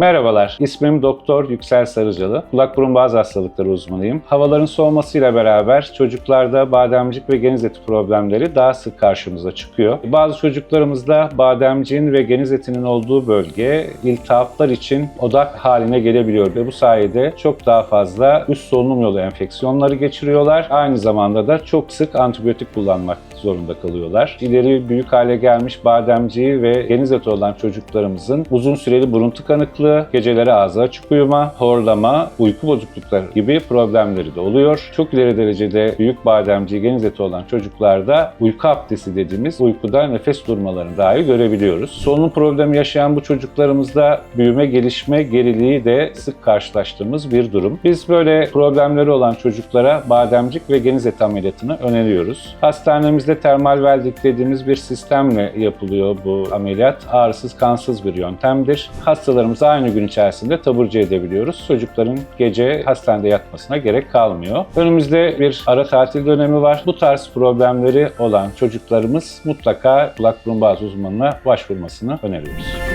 Merhabalar, ismim Doktor Yüksel Sarıcalı. Kulak burun boğaz hastalıkları uzmanıyım. Havaların soğumasıyla beraber çocuklarda bademcik ve geniz eti problemleri daha sık karşımıza çıkıyor. Bazı çocuklarımızda bademciğin ve geniz etinin olduğu bölge iltihaplar için odak haline gelebiliyor ve bu sayede çok daha fazla üst solunum yolu enfeksiyonları geçiriyorlar. Aynı zamanda da çok sık antibiyotik kullanmak zorunda kalıyorlar. İleri büyük hale gelmiş bademciği ve geniz eti olan çocuklarımızın uzun süreli burun tıkanıklığı, geceleri ağzı açık uyuma, horlama, uyku bozuklukları gibi problemleri de oluyor. Çok ileri derecede büyük bademciği, geniz eti olan çocuklarda uyku apnesi dediğimiz uykuda nefes durmalarını dahi görebiliyoruz. Solunum problemi yaşayan bu çocuklarımızda büyüme, gelişme geriliği de sık karşılaştığımız bir durum. Biz böyle problemleri olan çocuklara bademcik ve geniz eti ameliyatını öneriyoruz. Hastanemizde termal welding dediğimiz bir sistemle yapılıyor bu ameliyat. Ağrısız, kansız bir yöntemdir. Hastalarımızı aynı gün içerisinde taburcu edebiliyoruz. Çocukların gece hastanede yatmasına gerek kalmıyor. Önümüzde bir ara tatil dönemi var. Bu tarz problemleri olan çocuklarımız mutlaka kulak burun boğaz uzmanına başvurmasını öneriyoruz.